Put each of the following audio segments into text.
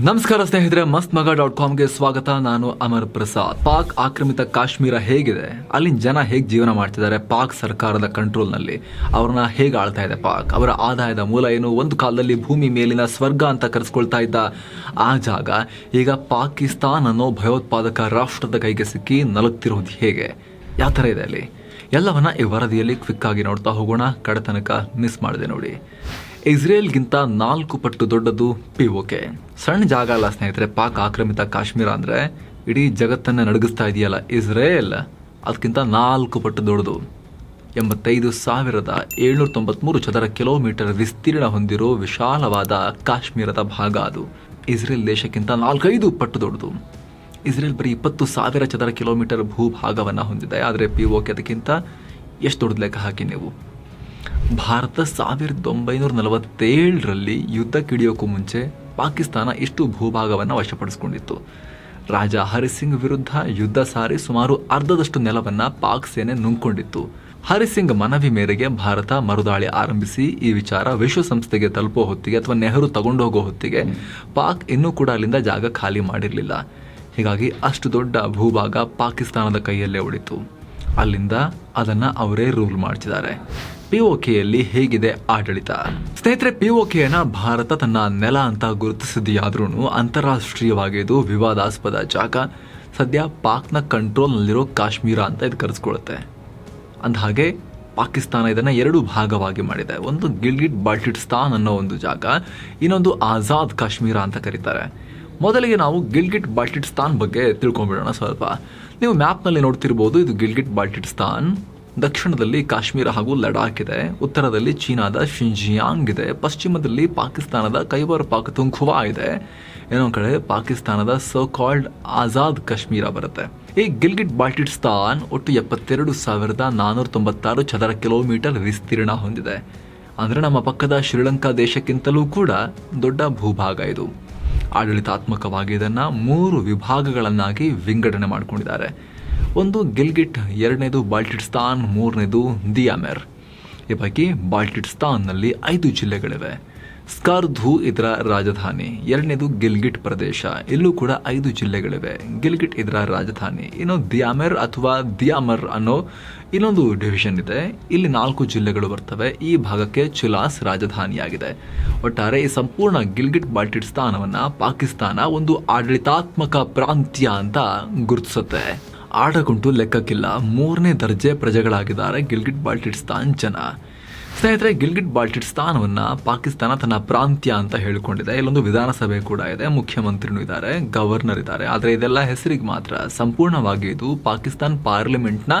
ನಮಸ್ಕಾರ ಸ್ನೇಹಿತರೆ ಮಸ್ತ್ ಮಗ ಡಾಟ್ ಕಾಮ್ಗೆ ಸ್ವಾಗತ. ನಾನು ಅಮರ್ ಪ್ರಸಾದ್. ಪಾಕ್ ಆಕ್ರಮಿತ ಕಾಶ್ಮೀರ ಹೇಗಿದೆ? ಅಲ್ಲಿನ ಜನ ಹೇಗೆ ಜೀವನ ಮಾಡ್ತಿದ್ದಾರೆ? ಪಾಕ್ ಸರ್ಕಾರದ ಕಂಟ್ರೋಲ್ನಲ್ಲಿ ಅವ್ರನ್ನ ಹೇಗೆ ಆಳ್ತಾ ಇದೆ ಪಾಕ್? ಅವರ ಆದಾಯದ ಮೂಲ ಏನು? ಒಂದು ಕಾಲದಲ್ಲಿ ಭೂಮಿ ಮೇಲಿನ ಸ್ವರ್ಗ ಅಂತ ಕರೆಸ್ಕೊಳ್ತಾ ಇದ್ದ ಆ ಜಾಗ, ಈಗ ಪಾಕಿಸ್ತಾನ್ ಅನ್ನೋ ಭಯೋತ್ಪಾದಕ ರಾಷ್ಟ್ರದ ಕೈಗೆ ಸಿಕ್ಕಿ ನಲುಗ್ತಿರೋದು ಹೇಗೆ? ಯಾವ ಥರ ಇದೆ ಅಲ್ಲಿ? ಎಲ್ಲವನ್ನ ಈ ವರದಿಯಲ್ಲಿ ಕ್ವಿಕ್ ಆಗಿ ನೋಡ್ತಾ ಹೋಗೋಣ. ಕಡೆ ತನಕ ಮಿಸ್ ಮಾಡಿದೆ ನೋಡಿ. ಇಸ್ರೇಲ್ಗಿಂತ ನಾಲ್ಕು ಪಟ್ಟು ದೊಡ್ಡದು ಪಿ ಓಕೆ ಸಣ್ಣ ಜಾಗ ಅಲ್ಲ ಸ್ನೇಹಿತರೆ, ಪಾಕ್ ಆಕ್ರಮಿತ ಕಾಶ್ಮೀರ ಅಂದ್ರೆ ಇಡೀ ಜಗತ್ತನ್ನ ನಡಗಿಸ್ತಾ ಇದೆಯಲ್ಲ ಇಸ್ರೇಲ್? ಅದಕ್ಕಿಂತ ನಾಲ್ಕು ಪಟ್ಟು ದೊಡ್ಡದು. ಎಂಬತ್ತೈದು ಸಾವಿರದ ಏಳ್ನೂರ ತೊಂಬತ್ಮೂರು ಚದರ ಕಿಲೋಮೀಟರ್ ವಿಸ್ತೀರ್ಣ ಹೊಂದಿರೋ ವಿಶಾಲವಾದ ಕಾಶ್ಮೀರದ ಭಾಗ ಅದು. ಇಸ್ರೇಲ್ ದೇಶಕ್ಕಿಂತ ನಾಲ್ಕೈದು ಪಟ್ಟು ದೊಡ್ಡದು. ಇಸ್ರೇಲ್ ಬರೀ ಇಪ್ಪತ್ತು ಸಾವಿರ ಚದರ ಕಿಲೋಮೀಟರ್ ಭೂಭಾಗವನ್ನು ಹೊಂದಿದೆ. ಆದರೆ ಪಿ ಓಕೆ ಅದಕ್ಕಿಂತ ಎಷ್ಟು ದೊಡ್ಡದು ಲೆಕ್ಕ ಹಾಕಿ ನೀವು? ಭಾರತ ಸಾವಿರದ ಒಂಬೈನೂರ ನಲವತ್ತೇಳರಲ್ಲಿ ಯುದ್ಧಕ್ಕಿಡಿಯೋಕ್ಕೂ ಮುಂಚೆ ಪಾಕಿಸ್ತಾನ ಇಷ್ಟು ಭೂಭಾಗವನ್ನು ವಶಪಡಿಸಿಕೊಂಡಿತ್ತು. ರಾಜ ಹರಿಸಿಂಗ್ ವಿರುದ್ಧ ಯುದ್ಧ ಸಾರಿ ಸುಮಾರು ಅರ್ಧದಷ್ಟು ನೆಲವನ್ನು ಪಾಕ್ ಸೇನೆ ನುಂಗ್ಕೊಂಡಿತ್ತು. ಹರಿಸಿಂಗ್ ಮನವಿ ಮೇರೆಗೆ ಭಾರತ ಮರುದಾಳಿ ಆರಂಭಿಸಿ ಈ ವಿಚಾರ ವಿಶ್ವಸಂಸ್ಥೆಗೆ ತಲುಪೋ ಹೊತ್ತಿಗೆ ಅಥವಾ ನೆಹರು ತಗೊಂಡು ಹೋಗೋ ಹೊತ್ತಿಗೆ ಪಾಕ್ ಇನ್ನೂ ಕೂಡ ಅಲ್ಲಿಂದ ಜಾಗ ಖಾಲಿ ಮಾಡಿರಲಿಲ್ಲ. ಹೀಗಾಗಿ ಅಷ್ಟು ದೊಡ್ಡ ಭೂಭಾಗ ಪಾಕಿಸ್ತಾನದ ಕೈಯಲ್ಲೇ ಉಳಿತು. ಅಲ್ಲಿಂದ ಅದನ್ನು ಅವರೇ ರೂಲ್ ಮಾಡ್ತಿದ್ದಾರೆ. ಪಿಒಕೆಯಲ್ಲಿ ಹೇಗಿದೆ ಆಡಳಿತ? ಸ್ನೇಹಿತರೆ ಪಿಒಕೆಯನ್ನ ಭಾರತ ತನ್ನ ನೆಲ ಅಂತ ಗುರುತಿಸಿದೆಯಾದ್ರೂ ಅಂತಾರಾಷ್ಟ್ರೀಯವಾಗಿ ಇದು ವಿವಾದಾಸ್ಪದ ಜಾಗ. ಸದ್ಯ ಪಾಕ್ನ ಕಂಟ್ರೋಲ್ನಲ್ಲಿರೋ ಕಾಶ್ಮೀರ ಅಂತ ಇದು ಕರೆಸ್ಕೊಳ್ಳುತ್ತೆ. ಅಂದಹಾಗೆ, ಪಾಕಿಸ್ತಾನ ಇದನ್ನ ಎರಡು ಭಾಗವಾಗಿ ಮಾಡಿದೆ. ಒಂದು ಗಿಲ್ಗಿಟ್ ಬಾಲ್ಟಿಸ್ತಾನ್ ಅನ್ನೋ ಒಂದು ಜಾಗ, ಇನ್ನೊಂದು ಆಜಾದ್ ಕಾಶ್ಮೀರ ಅಂತ ಕರೀತಾರೆ. ಮೊದಲಿಗೆ ನಾವು ಗಿಲ್ಗಿಟ್ ಬಾಲ್ಟಿಸ್ತಾನ್ ಬಗ್ಗೆ ತಿಳ್ಕೊಂಡ್ಬಿಡೋಣ ಸ್ವಲ್ಪ. ನೀವು ಮ್ಯಾಪ್ನಲ್ಲಿ ನೋಡ್ತಿರ್ಬೋದು, ಇದು ಗಿಲ್ಗಿಟ್ ಬಾಲ್ಟಿಸ್ತಾನ್. ದಕ್ಷಿಣದಲ್ಲಿ ಕಾಶ್ಮೀರ ಹಾಗೂ ಲಡಾಖ್ ಇದೆ. ಉತ್ತರದಲ್ಲಿ ಚೀನಾದ ಶಿಂಜಿಯಾಂಗ್ ಇದೆ. ಪಶ್ಚಿಮದಲ್ಲಿ ಪಾಕಿಸ್ತಾನದ ಕೈಬರ್ ಪಾಕ್ತುಂಖುವಾ ಇದೆ. ಏನೋ ಕಡೆ ಪಾಕಿಸ್ತಾನದ ಸೋ ಕಾಲ್ಡ್ ಆಜಾದ್ ಕಾಶ್ಮೀರ ಬರುತ್ತೆ. ಈ ಗಿಲ್ಗಿಟ್ ಬಾಲ್ಟಿಸ್ತಾನ್ ಒಟ್ಟು ಎಪ್ಪತ್ತೆರಡು ಸಾವಿರದ ನಾನ್ನೂರ ತೊಂಬತ್ತಾರು ಚದರ ಕಿಲೋಮೀಟರ್ ವಿಸ್ತೀರ್ಣ ಹೊಂದಿದೆ. ಅಂದರೆ ನಮ್ಮ ಪಕ್ಕದ ಶ್ರೀಲಂಕಾ ದೇಶಕ್ಕಿಂತಲೂ ಕೂಡ ದೊಡ್ಡ ಭೂಭಾಗ ಇದು. ಆಡಳಿತಾತ್ಮಕವಾಗಿ ಇದನ್ನು ಮೂರು ವಿಭಾಗಗಳನ್ನಾಗಿ ವಿಂಗಡಣೆ ಮಾಡಿಕೊಂಡಿದ್ದಾರೆ. ಒಂದು ಗಿಲ್ಗಿಟ್, ಎರಡನೇದು ಬಾಲ್ಟಿಸ್ತಾನ್ ಮೂರನೇದು ದಿಯಾಮೆರ್. ಈ ಪೈಕಿ ಬಾಲ್ಟಿಸ್ತಾನ್ನಲ್ಲಿ ಐದು ಜಿಲ್ಲೆಗಳಿವೆ. ಸ್ಕಾರ್ಧು ಇದರ ರಾಜಧಾನಿ, ಎರಡನೇದು ಗಿಲ್ಗಿಟ್ ಪ್ರದೇಶ. ಇಲ್ಲೂ ಕೂಡ ಐದು ಜಿಲ್ಲೆಗಳಿವೆ. ಗಿಲ್ಗಿಟ್ ಇದರ ರಾಜಧಾನಿ. ಇನ್ನು ದಿಯಾಮೆರ್ ಅಥವಾ ದಿಯಾಮರ್ ಅನ್ನೋ ಇನ್ನೊಂದು ಡಿವಿಷನ್ ಇದೆ. ಇಲ್ಲಿ ನಾಲ್ಕು ಜಿಲ್ಲೆಗಳು ಬರ್ತವೆ. ಈ ಭಾಗಕ್ಕೆ ಚುಲಾಸ್ ರಾಜಧಾನಿಯಾಗಿದೆ. ಒಟ್ಟಾರೆ ಈ ಸಂಪೂರ್ಣ ಗಿಲ್ಗಿಟ್ ಬಾಲ್ಟಿಸ್ತಾನವನ್ನ ಪಾಕಿಸ್ತಾನ ಒಂದು ಆಡಳಿತಾತ್ಮಕ ಪ್ರಾಂತ್ಯ ಅಂತ ಗುರುತಿಸುತ್ತೆ. ಆಡಗುಂಟು ಲೆಕ್ಕಕ್ಕಿಲ್ಲ. ಮೂರನೇ ದರ್ಜೆ ಪ್ರಜೆಗಳಾಗಿದ್ದಾರೆ ಗಿಲ್ಗಿಟ್ ಬಾಲ್ಟಿಸ್ತಾನ್ ಜನ. ಸ್ನೇಹಿತರೆ, ಗಿಲ್ಗಿಟ್ ಬಾಲ್ಟಿಸ್ತಾನವನ್ನು ಪಾಕಿಸ್ತಾನ ತನ್ನ ಪ್ರಾಂತ್ಯ ಅಂತ ಹೇಳಿಕೊಂಡಿದೆ. ಇಲ್ಲೊಂದು ವಿಧಾನಸಭೆ ಕೂಡ ಇದೆ. ಮುಖ್ಯಮಂತ್ರಿನೂ ಇದ್ದಾರೆ, ಗವರ್ನರ್ ಇದ್ದಾರೆ. ಆದರೆ ಇದೆಲ್ಲ ಹೆಸರಿಗೆ ಮಾತ್ರ. ಸಂಪೂರ್ಣವಾಗಿ ಇದು ಪಾಕಿಸ್ತಾನ್ ಪಾರ್ಲಿಮೆಂಟ್ನ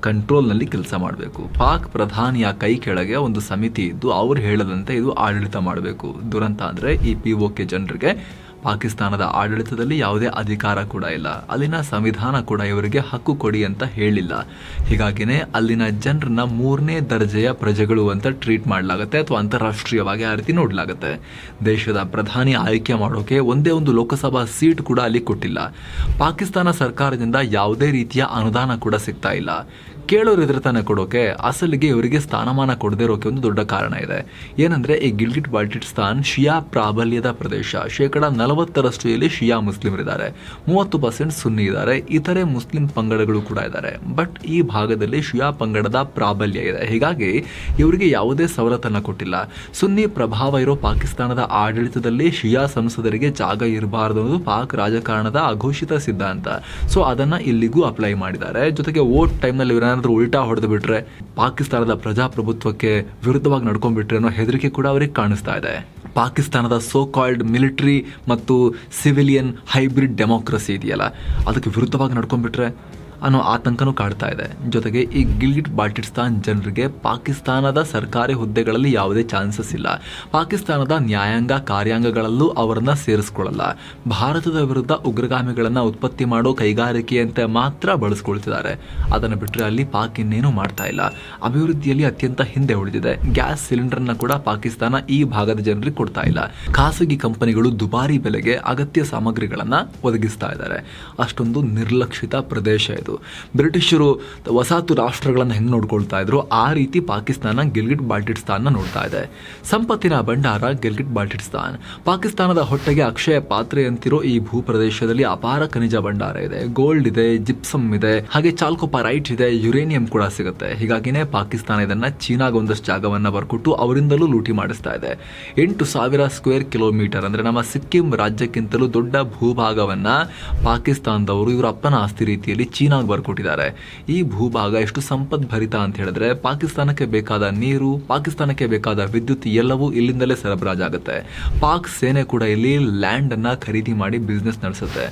ಕಂಟ್ರೋಲ್ನಲ್ಲಿ ಕೆಲಸ ಮಾಡಬೇಕು. ಪಾಕ್ ಪ್ರಧಾನಿಯ ಕೈ ಕೆಳಗೆ ಒಂದು ಸಮಿತಿ ಇದ್ದು, ಅವ್ರು ಹೇಳದಂತೆ ಇದು ಆಡಳಿತ ಮಾಡಬೇಕು. ದುರಂತ ಅಂದ್ರೆ ಈ ಪಿ ಜನರಿಗೆ ಪಾಕಿಸ್ತಾನದ ಆಡಳಿತದಲ್ಲಿ ಯಾವುದೇ ಅಧಿಕಾರ ಕೂಡ ಇಲ್ಲ. ಅಲ್ಲಿನ ಸಂವಿಧಾನ ಕೂಡ ಇವರಿಗೆ ಹಕ್ಕು ಕೊಡಿ ಅಂತ ಹೇಳಿಲ್ಲ. ಹೀಗಾಗಿನೇ ಅಲ್ಲಿನ ಜನರನ್ನ ಮೂರನೇ ದರ್ಜೆಯ ಪ್ರಜೆಗಳು ಅಂತ ಟ್ರೀಟ್ ಮಾಡಲಾಗುತ್ತೆ ಅಥವಾ ಅಂತಾರಾಷ್ಟ್ರೀಯವಾಗಿ ಆ ರೀತಿ ನೋಡಲಾಗುತ್ತೆ. ದೇಶದ ಪ್ರಧಾನಿ ಆಯ್ಕೆ ಮಾಡೋಕೆ ಒಂದೇ ಒಂದು ಲೋಕಸಭಾ ಸೀಟ್ ಕೂಡ ಅಲ್ಲಿ ಕೊಟ್ಟಿಲ್ಲ. ಪಾಕಿಸ್ತಾನ ಸರ್ಕಾರದಿಂದ ಯಾವುದೇ ರೀತಿಯ ಅನುದಾನ ಕೂಡ ಸಿಗ್ತಾ ಇಲ್ಲ. ಕೇಳೋರು ತಾನೆ ಕೊಡೋಕೆ, ಅಸಲಿಗೆ ಇವರಿಗೆ ಸ್ಥಾನಮಾನ ಕೊಡದೇ ಇರೋಕೆ ಒಂದು ದೊಡ್ಡ ಕಾರಣ ಇದೆ. ಏನಂದ್ರೆ, ಈ ಗಿಲ್ಗಿಟ್ ಬಾಲ್ಟಿಸ್ತಾನ್ ಶಿಯಾ ಪ್ರಾಬಲ್ಯದ ಪ್ರದೇಶ. ಶೇಕಡ ನಲವತ್ತರಷ್ಟು ಇಲ್ಲಿ ಶಿಯಾ ಮುಸ್ಲಿಮರಿದ್ದಾರೆ. ಮೂವತ್ತು ಪರ್ಸೆಂಟ್ ಸುನ್ನಿ ಇದ್ದಾರೆ. ಇತರೆ ಮುಸ್ಲಿಂ ಪಂಗಡಗಳು ಕೂಡ ಇದ್ದಾರೆ. ಬಟ್ ಈ ಭಾಗದಲ್ಲಿ ಶಿಯಾ ಪಂಗಡದ ಪ್ರಾಬಲ್ಯ ಇದೆ. ಹೀಗಾಗಿ ಇವರಿಗೆ ಯಾವುದೇ ಸವಲತ್ತನ್ನು ಕೊಟ್ಟಿಲ್ಲ. ಸುನ್ನಿ ಪ್ರಭಾವ ಇರೋ ಪಾಕಿಸ್ತಾನದ ಆಡಳಿತದಲ್ಲಿ ಶಿಯಾ ಸಂಸದರಿಗೆ ಜಾಗ ಇರಬಾರದು ಅನ್ನೋದು ಪಾಕ್ ರಾಜಕಾರಣದ ಅಘೋಷಿತ ಸಿದ್ಧಾಂತ. ಸೊ ಅದನ್ನ ಇಲ್ಲಿಗೂ ಅಪ್ಲೈ ಮಾಡಿದ್ದಾರೆ. ಜೊತೆಗೆ ವೋಟ್ ಟೈಮ್ನಲ್ಲಿ ಇವರೇನಾದ್ರೂ ಉಲ್ಟಾ ಹೊಡೆದು ಬಿಟ್ರೆ ಪಾಕಿಸ್ತಾನದ ಪ್ರಜಾಪ್ರಭುತ್ವಕ್ಕೆ ವಿರುದ್ಧವಾಗಿ ನಡ್ಕೊಂಡ್ಬಿಟ್ರೆ ಅನ್ನೋ ಹೆದರಿಕೆ ಕೂಡ ಅವರಿಗೆ ಕಾಣಿಸ್ತಾ ಇದೆ. ಪಾಕಿಸ್ತಾನದ ಸೋ ಕಾಲ್ಡ್ ಮಿಲಿಟ್ರಿ ಮತ್ತು ಸಿವಿಲಿಯನ್ ಹೈಬ್ರಿಡ್ ಡೆಮೋಕ್ರಸಿ ಇದೆಯಲ್ಲ, ಅದಕ್ಕೆ ವಿರುದ್ಧವಾಗಿ ನಡ್ಕೊಂಡ್ಬಿಟ್ರೆ ಅನ್ನೋ ಆತಂಕನೂ ಕಾಡ್ತಾ ಇದೆ. ಜೊತೆಗೆ ಈ ಗಿಲ್ಗಿಟ್ ಬಾಲ್ಟಿಸ್ತಾನ್ ಜನರಿಗೆ ಪಾಕಿಸ್ತಾನದ ಸರ್ಕಾರಿ ಹುದ್ದೆಗಳಲ್ಲಿ ಯಾವುದೇ ಚಾನ್ಸಸ್ ಇಲ್ಲ. ಪಾಕಿಸ್ತಾನದ ನ್ಯಾಯಾಂಗ ಕಾರ್ಯಾಂಗಗಳಲ್ಲೂ ಅವರನ್ನ ಸೇರಿಸ್ಕೊಳ್ಳಲ್ಲ. ಭಾರತದ ವಿರುದ್ಧ ಉಗ್ರಗಾಮಿಗಳನ್ನ ಉತ್ಪತ್ತಿ ಮಾಡೋ ಕೈಗಾರಿಕೆಯಂತೆ ಮಾತ್ರ ಬಳಸ್ಕೊಳ್ತಿದ್ದಾರೆ. ಅದನ್ನು ಬಿಟ್ಟರೆ ಅಲ್ಲಿ ಪಾಕ್ ಇನ್ನೇನು ಮಾಡ್ತಾ ಇಲ್ಲ. ಅಭಿವೃದ್ಧಿಯಲ್ಲಿ ಅತ್ಯಂತ ಹಿಂದೆ ಉಳಿದಿದೆ. ಗ್ಯಾಸ್ ಸಿಲಿಂಡರ್ನ ಕೂಡ ಪಾಕಿಸ್ತಾನ ಈ ಭಾಗದ ಜನರಿಗೆ ಕೊಡ್ತಾ ಇಲ್ಲ. ಖಾಸಗಿ ಕಂಪನಿಗಳು ದುಬಾರಿ ಬೆಲೆಗೆ ಅಗತ್ಯ ಸಾಮಗ್ರಿಗಳನ್ನ ಒದಗಿಸ್ತಾ ಇದ್ದಾರೆ. ಅಷ್ಟೊಂದು ನಿರ್ಲಕ್ಷಿತ ಪ್ರದೇಶ ಇದು. ಇದು ಬ್ರಿಟಿಷರು ವಸಾಹತು ರಾಷ್ಟ್ರಗಳನ್ನು ಹೆಂಗೆ ನೋಡ್ಕೊಳ್ತಾ ಇದ್ರು? ಆ ರೀತಿ ಪಾಕಿಸ್ತಾನ ಗಿಲ್ಗಿಟ್ ಬಾಲ್ಟಿಸ್ತಾನ್ನ ನೋಡ್ತಾ ಇದೆ. ಸಂಪತ್ತಿನ ಭಂಡಾರ ಗಿಲ್ಗಿಟ್ ಬಾಲ್ಟಿಸ್ತಾನ್ ಪಾಕಿಸ್ತಾನದ ಹೊಟ್ಟೆಗೆ ಅಕ್ಷಯ ಪಾತ್ರೆ ಅಂತಿರೋ ಈ ಭೂಪ್ರದೇಶದಲ್ಲಿ ಅಪಾರ ಖನಿಜ ಭಂಡಾರ ಇದೆ. ಗೋಲ್ಡ್ ಇದೆ ಜಿಪ್ಸಮ್ ಇದೆ, ಹಾಗೆ ಚಾಲ್ಕೋಪರೈಟ್ ಇದೆ, ಯುರೇನಿಯಂ ಕೂಡ ಸಿಗುತ್ತೆ. ಹೀಗಾಗಿನೇ ಪಾಕಿಸ್ತಾನ ಇದನ್ನ ಚೀನಾಗ ಒಂದಷ್ಟು ಜಾಗವನ್ನ ಬರ್ಕೊಟ್ಟು ಅವರಿಂದಲೂ ಲೂಟಿ ಮಾಡಿಸ್ತಾ ಇದೆ. ಎಂಟು ಸಾವಿರ ಸ್ಕ್ವೇರ್ ಕಿಲೋಮೀಟರ್ ಅಂದ್ರೆ ನಮ್ಮ ಸಿಕ್ಕಿಂ ರಾಜ್ಯಕ್ಕಿಂತಲೂ ದೊಡ್ಡ ಭೂಭಾಗವನ್ನ ಪಾಕಿಸ್ತಾನದವರು ಇವರ ಅಪ್ಪನ ಆಸ್ತಿ ರೀತಿಯಲ್ಲಿ ಚೀನಾಗ್ ಬರ್ಕೊಟ್ಟಿದ್ದಾರೆ. ಈ ಭೂಭಾಗ ಎಷ್ಟು ಸಂಪದ್ಭರಿತ ಅಂತ ಹೇಳಿದ್ರೆ ಪಾಕಿಸ್ತಾನಕ್ಕೆ ಬೇಕಾದ ನೀರು, ಪಾಕಿಸ್ತಾನಕ್ಕೆ ಬೇಕಾದ ವಿದ್ಯುತ್ ಎಲ್ಲವೂ ಇಲ್ಲಿಂದಲೇ ಸರಬರಾಜಾಗುತ್ತೆ. ಪಾಕ್ ಸೇನೆ ಕೂಡ ಇಲ್ಲಿ ಲ್ಯಾಂಡ್ ಅನ್ನ ಖರೀದಿ ಮಾಡಿ ಬಿಸ್ನೆಸ್ ನಡೆಸುತ್ತೆ.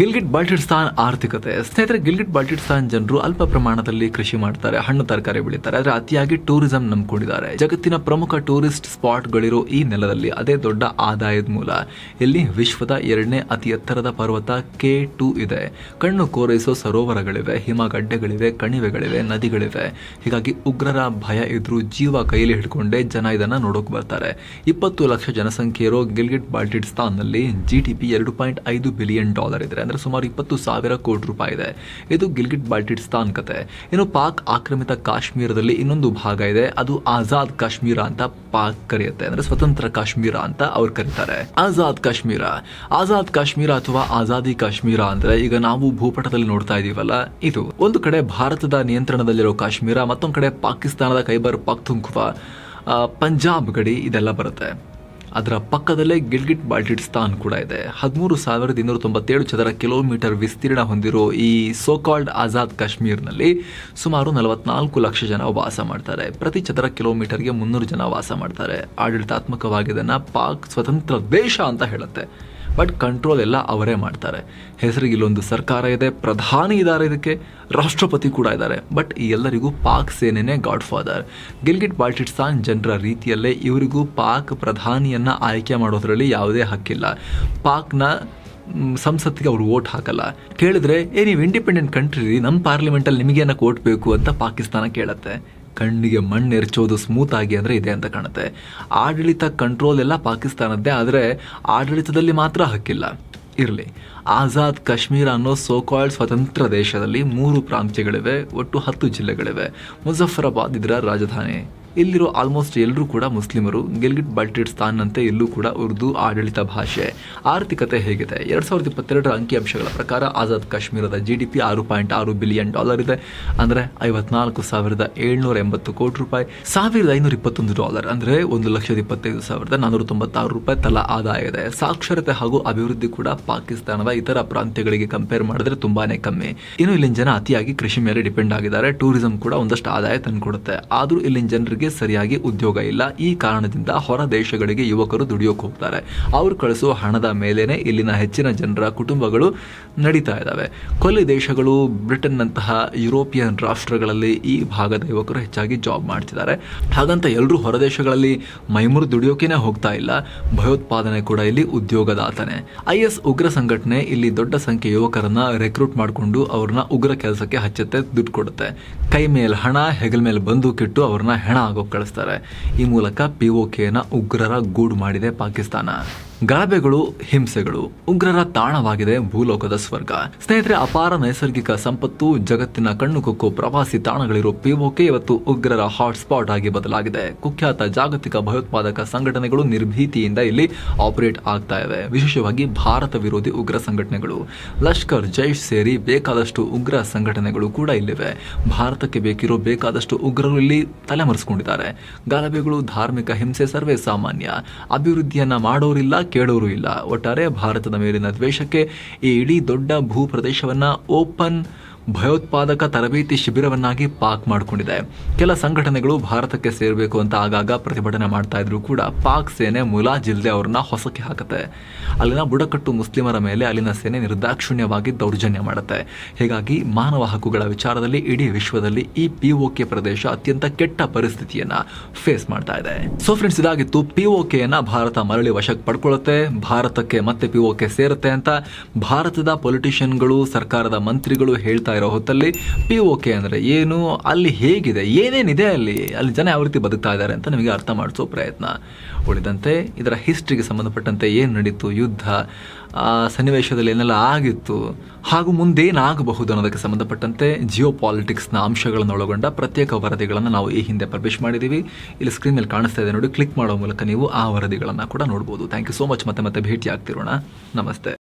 ಗಿಲ್ಗಿಟ್ ಬಾಲ್ಟಿಸ್ತಾನ್ ಆರ್ಥಿಕತೆ. ಸ್ನೇಹಿತರೆ, ಗಿಲ್ಗಿಟ್ ಬಾಲ್ಟಿಸ್ತಾನ್ ಜನರು ಅಲ್ಪ ಪ್ರಮಾಣದಲ್ಲಿ ಕೃಷಿ ಮಾಡ್ತಾರೆ, ಹಣ್ಣು ತರಕಾರಿ ಬೆಳೀತಾರೆ, ಆದ್ರೆ ಅತಿಯಾಗಿ ಟೂರಿಸಂ ನಂಬ್ಕೊಂಡಿದ್ದಾರೆ. ಜಗತ್ತಿನ ಪ್ರಮುಖ ಟೂರಿಸ್ಟ್ ಸ್ಪಾಟ್ ಗಳಿರೋ ಈ ನೆಲದಲ್ಲಿ ಅದೇ ದೊಡ್ಡ ಆದಾಯದ ಮೂಲ. ಇಲ್ಲಿ ವಿಶ್ವದ ಎರಡನೇ ಅತಿ ಎತ್ತರದ ಪರ್ವತ ಕೆ ಟು ಇದೆ. ಕಣ್ಣು ಕೋರೈಸೋ ಸರೋವರಗಳಿವೆ ಹಿಮಗಡ್ಡೆಗಳಿವೆ, ಕಣಿವೆಗಳಿವೆ, ನದಿಗಳಿವೆ. ಹೀಗಾಗಿ ಉಗ್ರರ ಭಯ ಇದ್ರೂ ಜೀವ ಕೈಯಲ್ಲಿ ಹಿಡ್ಕೊಂಡೇ ಜನ ಇದನ್ನ ನೋಡೋಕೆ ಬರ್ತಾರೆ. ಇಪ್ಪತ್ತು ಲಕ್ಷ ಜನಸಂಖ್ಯೆ ಇರೋ ಗಿಲ್ಗಿಟ್ ಬಾಲ್ಟಿಸ್ತಾನ್ನಲ್ಲಿ ಜಿ ಡಿ ಪಿ ಎರಡು ಪಾಯಿಂಟ್ ಐದು ಬಿಲಿಯನ್ ಡಾಲರ್ ಇದೆ ಅಂದ್ರೆ ಸುಮಾರು ಇಪ್ಪತ್ತು ಸಾವಿರ ಕೋಟಿ ರೂಪಾಯಿ ಇದೆ. ಇದು ಗಿಲ್ಗಿಟ್ ಬಾಲ್ಟಿಸ್ತಾನ್ ಕತೆ. ಇನ್ನು ಪಾಕ್ ಆಕ್ರಮಿತ ಕಾಶ್ಮೀರದಲ್ಲಿ ಇನ್ನೊಂದು ಭಾಗ ಇದೆ. ಅದು ಆಜಾದ್ ಕಾಶ್ಮೀರ ಅಂತ ಪಾಕ್ ಕರೆಯುತ್ತೆ. ಅಂದ್ರೆ ಸ್ವತಂತ್ರ ಕಾಶ್ಮೀರ ಅಂತ ಅವ್ರು ಕರೀತಾರೆ. ಆಜಾದ್ ಕಾಶ್ಮೀರ. ಆಜಾದ್ ಕಾಶ್ಮೀರ ಅಥವಾ ಆಜಾದಿ ಕಾಶ್ಮೀರ ಅಂದ್ರೆ ಈಗ ನಾವು ಭೂಪಟದಲ್ಲಿ ನೋಡ್ತಾ ಇದೀವಲ್ಲ ಇದು. ಒಂದು ಕಡೆ ಭಾರತದ ನಿಯಂತ್ರಣದಲ್ಲಿರೋ ಕಾಶ್ಮೀರ ಮತ್ತೊಂದು ಕಡೆ ಪಾಕಿಸ್ತಾನದ ಕೈಬರ್ ಪಾಕ್ ಆ, ಪಂಜಾಬ್ ಗಡಿ ಇದೆಲ್ಲ ಬರುತ್ತೆ. ಅದರ ಪಕ್ಕದಲ್ಲೇ ಗಿಲ್ಗಿಟ್ ಬಾಲ್ಟಿಸ್ತಾನ್ ಕೂಡ ಇದೆ. ಹದಿಮೂರು ಸಾವಿರದ ಇನ್ನೂರ ತೊಂಬತ್ತೇಳು ಚದರ ಕಿಲೋಮೀಟರ್ ವಿಸ್ತೀರ್ಣ ಹೊಂದಿರೋ ಈ ಸೋಕಾಲ್ಡ್ ಆಜಾದ್ ಕಾಶ್ಮೀರ್ನಲ್ಲಿ ಸುಮಾರು ನಲವತ್ನಾಲ್ಕು ಲಕ್ಷ ಜನ ವಾಸ ಮಾಡ್ತಾರೆ. ಪ್ರತಿ ಚದರ ಕಿಲೋಮೀಟರ್ಗೆ ಮುನ್ನೂರು ಜನ ವಾಸ ಮಾಡ್ತಾರೆ. ಆಡಳಿತಾತ್ಮಕವಾಗಿ ಇದನ್ನ ಪಾಕ್ ಸ್ವತಂತ್ರ ದೇಶ ಅಂತ ಹೇಳುತ್ತೆ. ಬಟ್ ಕಂಟ್ರೋಲ್ ಎಲ್ಲ ಅವರೇ ಮಾಡ್ತಾರೆ. ಹೆಸರಿಗೆ ಇಲ್ಲೊಂದು ಸರ್ಕಾರ ಇದೆ, ಪ್ರಧಾನಿ ಇದ್ದಾರೆ ಇದಕ್ಕೆ, ರಾಷ್ಟ್ರಪತಿ ಕೂಡ ಇದ್ದಾರೆ. ಬಟ್ ಎಲ್ಲರಿಗೂ ಪಾಕ್ ಸೇನೆನೇ ಗಾಡ್ ಫಾದರ್ ಗಿಲ್ಗಿಟ್ ಬಾಲ್ಟಿಸ್ತಾನ್ ಜನರ ರೀತಿಯಲ್ಲೇ ಇವರಿಗೂ ಪಾಕ್ ಪ್ರಧಾನಿಯನ್ನು ಆಯ್ಕೆ ಮಾಡೋದ್ರಲ್ಲಿ ಯಾವುದೇ ಹಕ್ಕಿಲ್ಲ. ಪಾಕ್ನ ಸಂಸತ್ತಿಗೆ ಅವರು ವೋಟ್ ಹಾಕಲ್ಲ. ಕೇಳಿದ್ರೆ, ಏ, ನೀವು ಇಂಡಿಪೆಂಡೆಂಟ್ ಕಂಟ್ರಿ ನಮ್ಮ ಪಾರ್ಲಿಮೆಂಟಲ್ಲಿ ನಿಮಗೇನಕ್ಕೆ ವೋಟ್ ಬೇಕು ಅಂತ ಪಾಕಿಸ್ತಾನ ಕೇಳತ್ತೆ. ಕಣ್ಣಿಗೆ ಮಣ್ಣೆರ್ಚೋದು ಸ್ಮೂತ್ ಆಗಿ ಅಂದರೆ ಇದೆ ಅಂತ ಕಾಣುತ್ತೆ. ಆಡಳಿತ ಕಂಟ್ರೋಲ್ ಎಲ್ಲ ಪಾಕಿಸ್ತಾನದ್ದೇ, ಆದರೆ ಆಡಳಿತದಲ್ಲಿ ಮಾತ್ರ ಹಕ್ಕಿಲ್ಲ. ಇರಲಿ. ಆಜಾದ್ ಕಾಶ್ಮೀರ ಅನ್ನೋ ಸೋಕಾಲ್ಡ್ ಸ್ವತಂತ್ರ ದೇಶದಲ್ಲಿ ಮೂರು ಪ್ರಾಂತ್ಯಗಳಿವೆ, ಒಟ್ಟು ಹತ್ತು ಜಿಲ್ಲೆಗಳಿವೆ. ಮುಜಫರಾಬಾದ್ ಇದರ ರಾಜಧಾನಿ. ಇಲ್ಲಿರೋ ಆಲ್ಮೋಸ್ಟ್ ಎಲ್ಲರೂ ಕೂಡ ಮುಸ್ಲಿಮರು ಗಿಲ್ಗಿಟ್ ಅಂತೆ ಇಲ್ಲೂ ಕೂಡ ಉರ್ದು ಆಡಳಿತ ಭಾಷೆ. ಆರ್ಥಿಕತೆ ಹೇಗಿದೆ? ಎರಡ್ ಸಾವಿರದ ಇಪ್ಪತ್ತೆರಡರ ಅಂಕಿಅಂಶಗಳ ಪ್ರಕಾರ ಆಜಾದ್ ಕಾಶ್ಮೀರದ ಜಿ ಡಿ ಪಿ ಆರು ಪಾಯಿಂಟ್ ಆರು ಬಿಲಿಯನ್ ಡಾಲರ್ ಇದೆ. ಅಂದ್ರೆ ಐವತ್ನಾಲ್ಕು ಸಾವಿರದ ಏಳ್ನೂರ ಎಂಬತ್ತು ಕೋಟಿ ರೂಪಾಯಿ. ಸಾವಿರದ ಐನೂರ ಇಪ್ಪತ್ತೊಂದು ಡಾಲರ್ ಅಂದ್ರೆ ಒಂದು ಲಕ್ಷದ ಇಪ್ಪತ್ತೈದು ಸಾವಿರದ ನಾನೂರ ತೊಂಬತ್ತಾರು ರೂಪಾಯಿ ತಲಾ ಆದಾಯ ಇದೆ. ಸಾಕ್ಷರತೆ ಹಾಗೂ ಅಭಿವೃದ್ಧಿ ಕೂಡ ಪಾಕಿಸ್ತಾನದ ಇತರ ಪ್ರಾಂತ್ಯಗಳಿಗೆ ಕಂಪೇರ್ ಮಾಡಿದ್ರೆ ತುಂಬಾನೇ ಕಮ್ಮಿ. ಇನ್ನು ಇಲ್ಲಿನ ಜನ ಅತಿಯಾಗಿ ಕೃಷಿ ಮೇಲೆ ಡಿಪೆಂಡ್ ಆಗಿದ್ದಾರೆ. ಟೂರಿಸಂ ಕೂಡ ಒಂದಷ್ಟು ಆದಾಯ ತಂದುಕೊಡುತ್ತೆ. ಆದ್ರೂ ಇಲ್ಲಿನ ಜನರಿಗೆ ಸರಿಯಾಗಿ ಉದ್ಯೋಗ ಇಲ್ಲ. ಈ ಕಾರಣದಿಂದ ಹೊರ ದೇಶಗಳಿಗೆ ಯುವಕರು ದುಡಿಯೋಕೆ ಹೋಗ್ತಾರೆ. ಅವ್ರು ಕಳಿಸುವ ಹಣದ ಮೇಲೇನೆ ಇಲ್ಲಿನ ಹೆಚ್ಚಿನ ಜನರ ಕುಟುಂಬಗಳು ನಡೀತಾ ಇದ್ದಾವೆ ಕೊಲ್ಲಿ ದೇಶಗಳು ಬ್ರಿಟನ್ನಂತಹ ಯುರೋಪಿಯನ್ ರಾಷ್ಟ್ರಗಳಲ್ಲಿ ಈ ಭಾಗದ ಯುವಕರು ಹೆಚ್ಚಾಗಿ ಜಾಬ್ ಮಾಡ್ತಿದ್ದಾರೆ. ಹಾಗಂತ ಎಲ್ಲರೂ ಹೊರದೇಶಗಳಲ್ಲಿ ಮೈಮುರು ದುಡಿಯೋಕೆನೆ ಹೋಗ್ತಾ ಇಲ್ಲ. ಭಯೋತ್ಪಾದನೆ ಕೂಡ ಇಲ್ಲಿ ಉದ್ಯೋಗದಾತನೆ. ಐ ಎಸ್ ಉಗ್ರ ಸಂಘಟನೆ ಇಲ್ಲಿ ದೊಡ್ಡ ಸಂಖ್ಯೆ ಯುವಕರನ್ನ ರೆಕ್ರೂಟ್ ಮಾಡಿಕೊಂಡು ಅವ್ರನ್ನ ಉಗ್ರ ಕೆಲಸಕ್ಕೆ ಹಚ್ಚುತ್ತೆ, ದುಡ್ಡು ಕೊಡುತ್ತೆ. ಕೈ ಮೇಲೆ ಹಣ, ಹೆಗಲ್ ಮೇಲೆ ಬಂದೂಕಿಟ್ಟು ಅವ್ರನ್ನ ಹೆಣ ಆಗೋಕ್ ಕಳಿಸ್ತಾರೆ. ಈ ಮೂಲಕ ಪಿ ಓ ಕೆನ ಉಗ್ರರ ಗೂಡು ಮಾಡಿದೆ ಪಾಕಿಸ್ತಾನ. ಗಲಭೆಗಳು ಹಿಂಸೆಗಳು, ಉಗ್ರರ ತಾಣವಾಗಿದೆ ಭೂಲೋಕದ ಸ್ವರ್ಗ. ಸ್ನೇಹಿತರೆ, ಅಪಾರ ನೈಸರ್ಗಿಕ ಸಂಪತ್ತು, ಜಗತ್ತಿನ ಕಣ್ಣು ಕುಕ್ಕು ಪ್ರವಾಸಿ ತಾಣಗಳಿರೋ ಪಿಒಕೆ ಇವತ್ತು ಉಗ್ರರ ಹಾಟ್ ಸ್ಪಾಟ್ ಆಗಿ ಬದಲಾಗಿದೆ. ಕುಖ್ಯಾತ ಜಾಗತಿಕ ಭಯೋತ್ಪಾದಕ ಸಂಘಟನೆಗಳು ನಿರ್ಭೀತಿಯಿಂದ ಇಲ್ಲಿ ಆಪರೇಟ್ ಆಗ್ತಾ ಇವೆ ವಿಶೇಷವಾಗಿ ಭಾರತ ವಿರೋಧಿ ಉಗ್ರ ಸಂಘಟನೆಗಳು. ಲಷ್ಕರ್ ಜೈಶ್ ಸೇರಿ ಬೇಕಾದಷ್ಟು ಉಗ್ರ ಸಂಘಟನೆಗಳು ಕೂಡ ಇಲ್ಲಿವೆ. ಭಾರತಕ್ಕೆ ಬೇಕಿರೋ ಬೇಕಾದಷ್ಟು ಉಗ್ರರು ಇಲ್ಲಿ ತಲೆಮರೆಸಿಕೊಂಡಿದ್ದಾರೆ. ಗಲಭೆಗಳು ಧಾರ್ಮಿಕ ಹಿಂಸೆ ಸರ್ವೇ ಸಾಮಾನ್ಯ. ಅಭಿವೃದ್ಧಿಯನ್ನ ಮಾಡೋರಿಲ್ಲ ಕೇಳೋರು ಇಲ್ಲ. ಒಟ್ಟಾರೆ ಭಾರತದ ಮೇಲಿನ ದ್ವೇಷಕ್ಕೆ ಈ ಇಡೀ ದೊಡ್ಡ ಭೂ ಪ್ರದೇಶವನ್ನು ಓಪನ್ ಭಯೋತ್ಪಾದಕ ತರಬೇತಿ ಶಿಬಿರವನ್ನಾಗಿ ಪಾಕ್ ಮಾಡಿಕೊಂಡಿದೆ. ಕೆಲ ಸಂಘಟನೆಗಳು ಭಾರತಕ್ಕೆ ಸೇರಬೇಕು ಅಂತ ಆಗಾಗ ಪ್ರತಿಭಟನೆ ಮಾಡ್ತಾ ಇದ್ರು ಕೂಡ ಪಾಕ್ ಸೇನೆ ಮುಲಾಜಿಲ್ದೆ ಅವ್ರನ್ನ ಹೊಸಕ್ಕೆ ಹಾಕುತ್ತೆ. ಅಲ್ಲಿನ ಬುಡಕಟ್ಟು ಮುಸ್ಲಿಮರ ಮೇಲೆ ಅಲ್ಲಿನ ಸೇನೆ ನಿರ್ದಾಕ್ಷಿಣ್ಯವಾಗಿ ದೌರ್ಜನ್ಯ ಮಾಡುತ್ತೆ. ಹೀಗಾಗಿ ಮಾನವ ಹಕ್ಕುಗಳ ವಿಚಾರದಲ್ಲಿ ಇಡೀ ವಿಶ್ವದಲ್ಲಿ ಈ ಪಿಒಕೆ ಪ್ರದೇಶ ಅತ್ಯಂತ ಕೆಟ್ಟ ಪರಿಸ್ಥಿತಿಯನ್ನ ಫೇಸ್ ಮಾಡ್ತಾ ಇದೆ. ಸೊ ಫ್ರೆಂಡ್ಸ್ ಇದಾಗಿತ್ತು ಪಿಒಕೆಯನ್ನ ಭಾರತ ಮರಳಿ ವಶಕ್ಕೆ ಪಡ್ಕೊಳ್ಳುತ್ತೆ. ಭಾರತಕ್ಕೆ ಮತ್ತೆ ಪಿಒಕೆ ಸೇರುತ್ತೆ ಅಂತ ಭಾರತದ ಪೊಲಿಟಿಷಿಯನ್ಗಳು ಸರ್ಕಾರದ ಮಂತ್ರಿಗಳು ಹೇಳ್ತಾ ಇರೋ ಹೊತ್ತಲ್ಲಿ ಪಿ ಓ ಕೆ ಅಂದರೆ ಏನು, ಅಲ್ಲಿ ಹೇಗಿದೆ, ಏನೇನಿದೆ ಅಲ್ಲಿ ಅಲ್ಲಿ ಜನ ಯಾವ ರೀತಿ ಬದುಕ್ತಾ ಇದ್ದಾರೆ ಅಂತ ನಿಮಗೆ ಅರ್ಥ ಮಾಡಿಸೋ ಪ್ರಯತ್ನ. ಉಳಿದಂತೆ ಇದರ ಹಿಸ್ಟ್ರಿಗೆ ಸಂಬಂಧಪಟ್ಟಂತೆ ಏನು ನಡೀತು, ಯುದ್ಧ, ಆ, ಸನ್ನಿವೇಶದಲ್ಲಿ ಏನೆಲ್ಲ ಆಗಿತ್ತು, ಹಾಗೂ ಮುಂದೇನಾಗಬಹುದು ಅನ್ನೋದಕ್ಕೆ ಸಂಬಂಧಪಟ್ಟಂತೆ ಜಿಯೋ ಪಾಲಿಟಿಕ್ಸ್ನ ಅಂಶಗಳನ್ನು ಒಳಗೊಂಡ ಪ್ರತ್ಯೇಕ ವರದಿಗಳನ್ನು ನಾವು ಈ ಹಿಂದೆ ಪಬ್ಲಿಷ್ ಮಾಡಿದ್ದೀವಿ ಇಲ್ಲಿ ಸ್ಕ್ರೀನ್ ಮೇಲೆ ಕಾಣಿಸ್ತಾ ಇದೆ ನೋಡಿ ಕ್ಲಿಕ್ ಮಾಡೋ ಮೂಲಕ ನೀವು ಆ ವರದಿಗಳನ್ನು ಕೂಡ ನೋಡ್ಬೋದು. ಥ್ಯಾಂಕ್ ಯು ಸೋ ಮಚ್ ಮತ್ತೆ ಮತ್ತೆ ಭೇಟಿ ಆಗ್ತಿರೋಣ ನಮಸ್ತೆ.